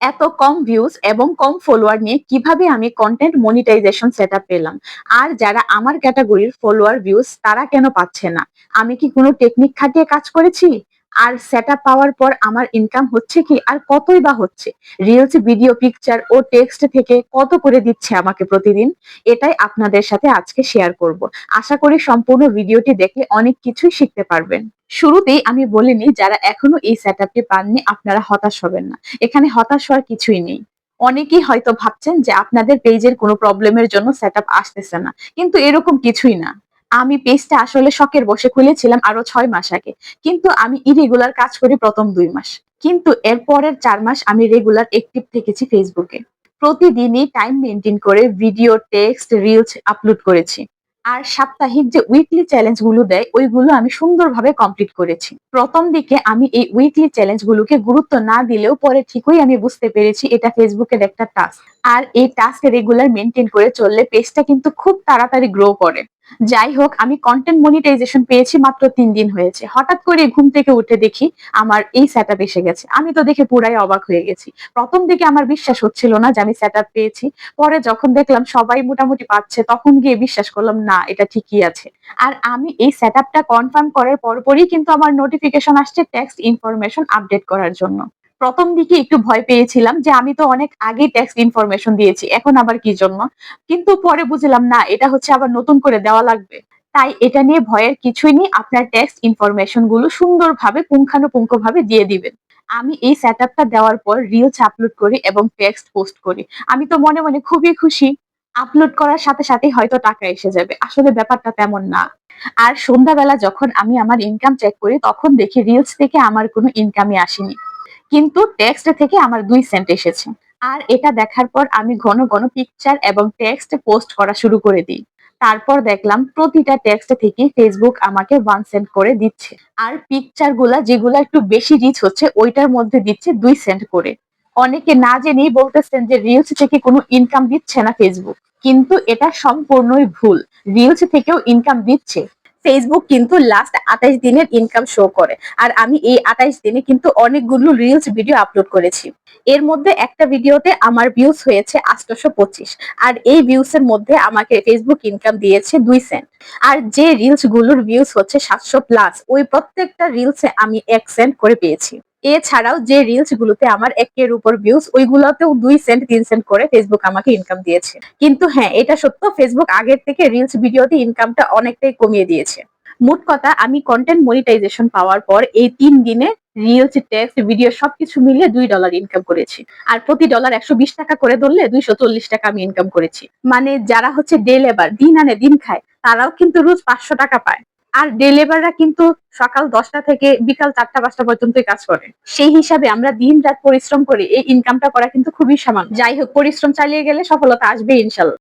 এত কম ভিউজ এবং কম ফলোয়ার নিয়ে কীভাবে আমি কন্টেন্ট মনিটাইজেশন সেট পেলাম? আর যারা আমার ক্যাটাগরির ফলোয়ার ভিউজ তারা কেন পাচ্ছে না? আমি কি কোনো টেকনিক খাটিয়ে কাজ করেছি? আর সেট পাওয়ার পর আমার ইনকাম হচ্ছে কি? আর কতই বা হচ্ছে? রিলস ভিডিও পিকচার ও টেক্সট থেকে কত করে দিচ্ছে আমাকে প্রতিদিন? এটাই আপনাদের সাথে আজকে শেয়ার করব। আশা করি সম্পূর্ণ ভিডিওটি দেখে অনেক কিছুই শিখতে পারবেন। শুরুতেই আমি বলিনি যারা এখনও এই সেট আপটি পাননি, আপনারা হতাশ হবেন না। এখানে হতাশ হওয়ার কিছুই নেই। অনেকেই হয়তো ভাবছেন যে আপনাদের পেজের কোনো প্রবলেমের জন্য সেট আসতেছে না। কিন্তু এরকম কিছুই না। আমি পেজটা আসলে শখের বসে খুলেছিলাম আরও ছয় মাস আগে। কিন্তু আমি ইরেগুলার কাজ করি প্রথম দুই মাস। কিন্তু এর পরের চার মাস আমি রেগুলার অ্যাক্টিভ থেকেছি ফেসবুকে প্রতিদিনই টাইম মেনটেন করে ভিডিও টেক্সট রিলস আপলোড করেছি। আর সাপ্তাহিক যে উইকলি চ্যালেঞ্জগুলো দেয়, ওইগুলো আমি সুন্দরভাবে কমপ্লিট করেছি। প্রথম দিকে আমি এই উইকলি চ্যালেঞ্জ গুলোকে গুরুত্ব না দিলেও পরে ঠিকই আমি বুঝতে পেরেছি এটা ফেসবুকের একটা টাস্ক আর এই টাস্ক রেগুলার মেনটেন করে চললে পেজটা কিন্তু খুব তাড়াতাড়ি গ্রো করে। যাই হোক আমি কন্টেন্ট মনিটাইজেশন পেয়েছি মাত্র তিন দিন হয়েছে। হঠাৎ করে ঘুম থেকে উঠে দেখি আমার এই সেট এসে গেছে। আমি তো দেখে পুরাই অবাক হয়ে গেছি। প্রথম দিকে আমার বিশ্বাস হচ্ছিল না যে আমি সেট পেয়েছি। পরে যখন দেখলাম সবাই মোটামুটি পাচ্ছে, তখন গিয়ে বিশ্বাস করলাম, না, এটা ঠিকই আছে। আর আমি এই সেট কনফার্ম করার পরপরই কিন্তু আমার নোটিফিকেশন আসছে টেক্সট ইনফরমেশন আপডেট করার জন্য। প্রথম দিকে একটু ভয় পেয়েছিলাম যে আমি তো অনেক আগে ট্যাক্স ইনফরমেশন দিয়েছি, এখন আবার কি জন্য? কিন্তু পরে বুঝলাম, না, এটা হচ্ছে আবার নতুন করে দেওয়া লাগবে। তাই এটা নিয়ে ভয়ের কিছুই নেই, আপনার ট্যাক্স ইনফরমেশনগুলো সুন্দরভাবে পুঙ্খানুপুঙ্খ ভাবে দিয়ে দিবেন। আমি এই সেট দেওয়ার পর রিলস আপলোড করি এবং টেক্সট পোস্ট করি। আমি তো মনে মনে খুবই খুশি আপলোড করার সাথে সাথে হয়তো টাকা এসে যাবে। আসলে ব্যাপারটা তেমন না। আর সন্ধ্যাবেলা যখন আমি আমার ইনকাম চেক করি, তখন দেখি রিলস থেকে আমার কোনো ইনকামই আসেনি। কিন্তু টেক্সট থেকে আমার দুই সেন্ট এসেছে। আর এটা দেখার পর আমি ঘন ঘন পিকচার এবং টেক্সট পোস্ট করা শুরু করে দিই। তারপর দেখলাম প্রতিটা টেক্সট থেকে ফেসবুক আমাকে ওয়ান সেন্ট করে দিচ্ছে। আর পিকচারগুলা যেগুলো একটু বেশি রিচ হচ্ছে, ওইটার মধ্যে দিচ্ছে দুই সেন্ট করে। অনেকে না জেনেই বলতেছেন যে রিলস থেকে কোনো ইনকাম দিচ্ছে না ফেসবুক কিন্তু এটা সম্পূর্ণই ভুল। রিলস থেকেও ইনকাম দিচ্ছে। ফেসবুক কিন্তু লাস্ট আঠাইশ দিনের ইনকাম শো করে। আর আমি এই আঠাইশ দিনে কিন্তু অনেকগুলো রিলস ভিডিও আপলোড করেছি। এর মধ্যে একটা ভিডিওতে আমার ভিউজ হয়েছে আটশোশো পঁচিশ। আর এই ভিউস এর মধ্যে আমাকে ফেসবুক ইনকাম দিয়েছে দুই সেন্ট আর যে রিলসগুলোর ভিউজ হচ্ছে সাতশো প্লাস ওই প্রত্যেকটা রিলসে আমি এক সেন্ট করে পেয়েছি। এছাড়াও যে রিলস গুলোতে আমার একের উপর ভিউজ ওইগুলোতেও দুই সেন্ট তিন সেন্ট করে ফেসবুক আমাকে ইনকাম দিয়েছে। কিন্তু হ্যাঁ এটা সত্য ফেসবুক আগের থেকে রিলস ভিডিওতে ইনকামটা অনেকটাই কমিয়ে দিয়েছে। মোট কথা, আমি কন্টেন্ট মনিটাইজেশন পাওয়ার পর এই তিন দিনে রিলস টেক্সট ভিডিও সবকিছু মিলিয়ে দুই ডলার ইনকাম করেছি। আর প্রতি ডলার একশো বিশ টাকা করে ধরলে দুইশো চল্লিশ টাকা আমি ইনকাম করেছি। মানে যারা হচ্ছে ডে লেবার দিন আনে, দিন খায়, তারাও কিন্তু রোজ পাঁচশো টাকা পায়। আর ডে ডেলিভাররা কিন্তু সকাল দশটা থেকে বিকাল চারটা, পাঁচটা পর্যন্তই কাজ করে। সেই হিসাবে আমরা দিন রাত পরিশ্রম করে, এই ইনকামটা করা কিন্তু খুবই সামান্য। যাই হোক, পরিশ্রম চালিয়ে গেলে সফলতা আসবে ইনশাল্লাহ।